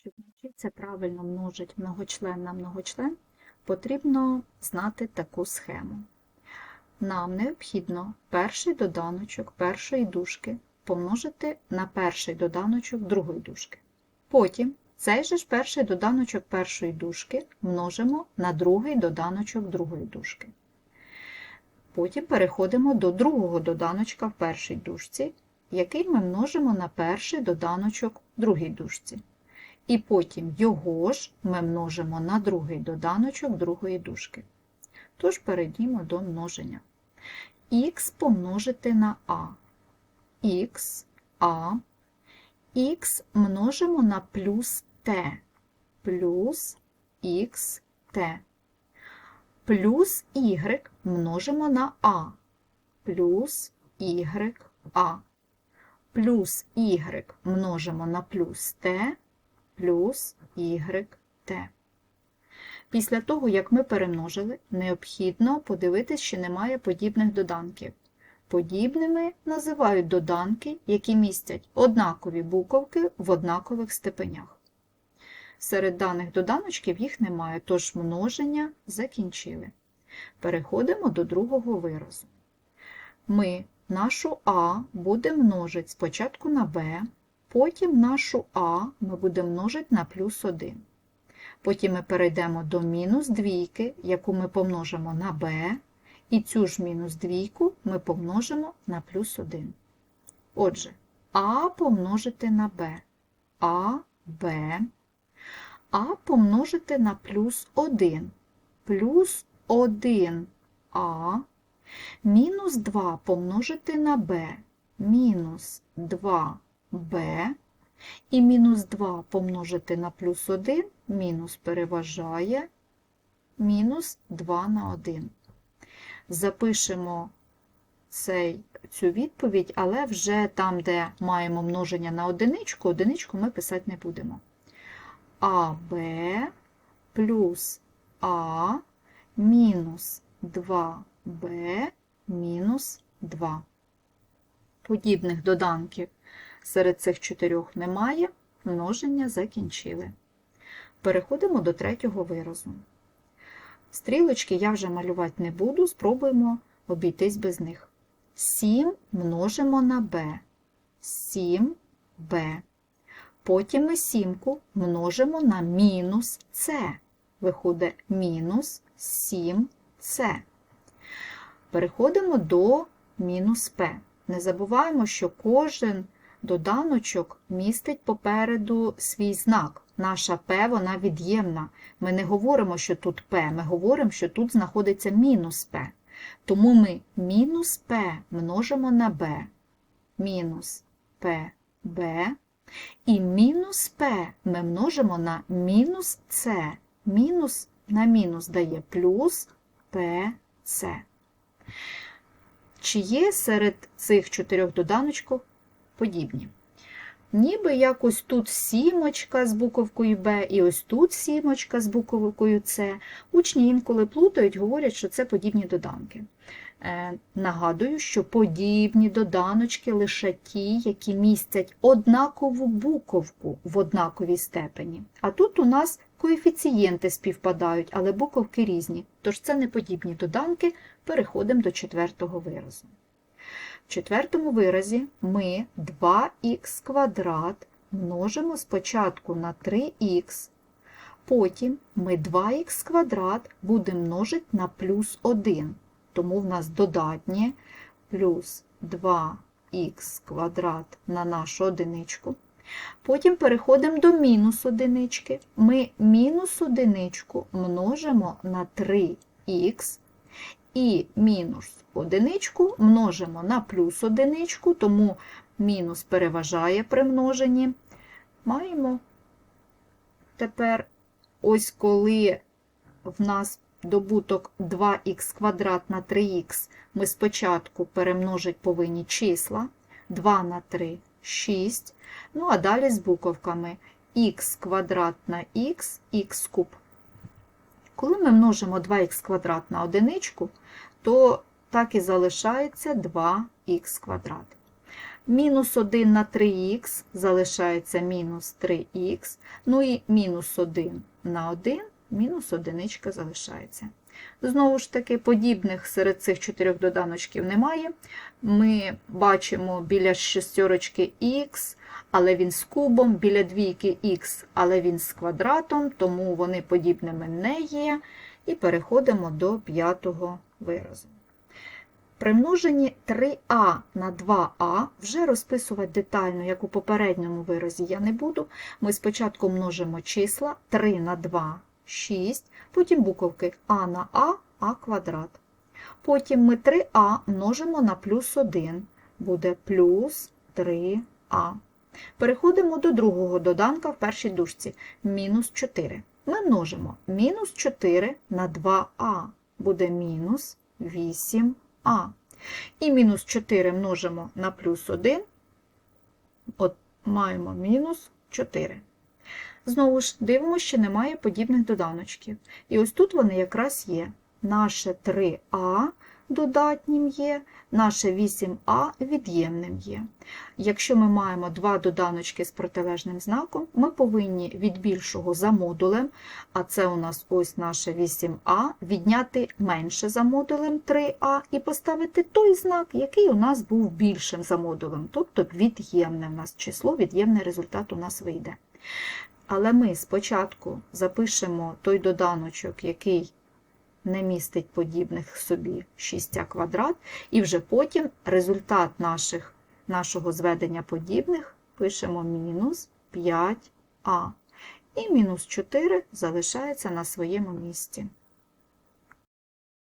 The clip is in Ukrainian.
Щоб навчитися правильно множити многочлен на многочлен, потрібно знати таку схему. Нам необхідно перший доданочок першої дужки помножити на перший доданочок другої дужки. Потім цей же ж перший доданочок першої дужки множимо на другий доданочок другої дужки. Потім переходимо до другого доданочка в першій дужці, який ми множимо на перший доданочок другій дужці. І потім його ж ми множимо на другий доданочок другої дужки. Тож перейдімо до множення. Х помножити на а. Х, а, х множимо на плюс t, плюс х t. Плюс y множимо на а, плюс y а. Плюс y множимо на плюс t, плюс y t. Після того, як ми перемножили, необхідно подивитись, чи немає подібних доданків. Подібними називають доданки, які містять однакові буковки в однакових степенях. Серед даних доданочків їх немає, тож множення закінчили. Переходимо до другого виразу. Ми нашу А будемо множити спочатку на Б, потім нашу А ми будемо множити на плюс 1. Потім ми перейдемо до мінус двійки, яку ми помножимо на b, і цю ж мінус двійку ми помножимо на плюс 1. Отже, а помножити на b, а, b, а помножити на плюс 1, плюс 1а, мінус 2 помножити на b, мінус 2b, і мінус 2 помножити на плюс 1, мінус переважає мінус 2 на 1. Запишемо цей, цю відповідь, але вже там, де маємо множення на одиничку, одиничку ми писати не будемо. АБ плюс А мінус 2Б мінус 2. Подібних доданків серед цих чотирьох немає, множення закінчили. Переходимо до третього виразу. Стрілочки я вже малювати не буду, спробуємо обійтись без них. 7 множимо на b. 7b. Потім ми сімку множимо на мінус c. Виходить мінус 7c. Переходимо до мінус p. Не забуваємо, що кожен доданочок містить попереду свій знак. Наша P вона від'ємна. Ми не говоримо, що тут P, ми говоримо, що тут знаходиться мінус P. Тому ми мінус P множимо на B. Мінус PB. І мінус P ми множимо на мінус C. Мінус на мінус дає плюс PC. Чи є серед цих чотирьох доданочків подібні? Ніби якось тут сімочка з буковкою Б, і ось тут сімочка з буковкою С. Учні інколи плутають, говорять, що це подібні доданки. Е, нагадую, що подібні доданочки лише ті, які містять однакову буковку в однаковій степені. А тут у нас коефіцієнти співпадають, але буковки різні. Тож це не подібні доданки, переходимо до четвертого виразу. В четвертому виразі ми 2х квадрат множимо спочатку на 3х, потім ми 2х квадрат будемо множити на плюс 1, тому в нас додатнє плюс 2х квадрат на нашу одиничку. Потім переходимо до мінус одинички. Ми мінус одиничку множимо на 3х і мінус одиничку множимо на плюс одиничку, тому мінус переважає при множенні. Маємо тепер, ось коли в нас добуток 2х квадрат на 3х, ми спочатку перемножити повинні числа 2 на 3 6. Ну, а далі з буковками х квадрат на х, х куб. Коли ми множимо 2х квадрат на одиничку, то так і залишається 2х квадрат. Мінус 1 на 3х залишається мінус 3х, ну і мінус 1 на 1, мінус одиничка залишається. Знову ж таки, подібних серед цих чотирьох доданочків немає. Ми бачимо біля шестерочки х, але він з кубом, біля двійки х, але він з квадратом, тому вони подібними не є. І переходимо до п'ятого виразу. При множенні 3а на 2а вже розписувати детально, як у попередньому виразі, я не буду. Ми спочатку множимо числа 3 на 2 6, потім буковки а на а, а квадрат. Потім ми 3а множимо на плюс 1, буде плюс 3а. Переходимо до другого доданка в першій дужці мінус 4. Ми множимо мінус 4 на 2а, буде мінус 8а. І мінус 4 множимо на плюс 1, от маємо мінус 4. Знову ж дивимося, що немає подібних доданочків. І ось тут вони якраз є. Наше 3а додатнім є, наше 8а від'ємним є. Якщо ми маємо два доданочки з протилежним знаком, ми повинні від більшого за модулем, а це у нас ось наше 8а, відняти менше за модулем 3а і поставити той знак, який у нас був більшим за модулем, тобто від'ємне у нас число, від'ємний результат у нас вийде. Але ми спочатку запишемо той доданочок, який не містить подібних собі 6 квадрат, і вже потім результат наших, нашого зведення подібних пишемо мінус 5а. І мінус 4 залишається на своєму місці.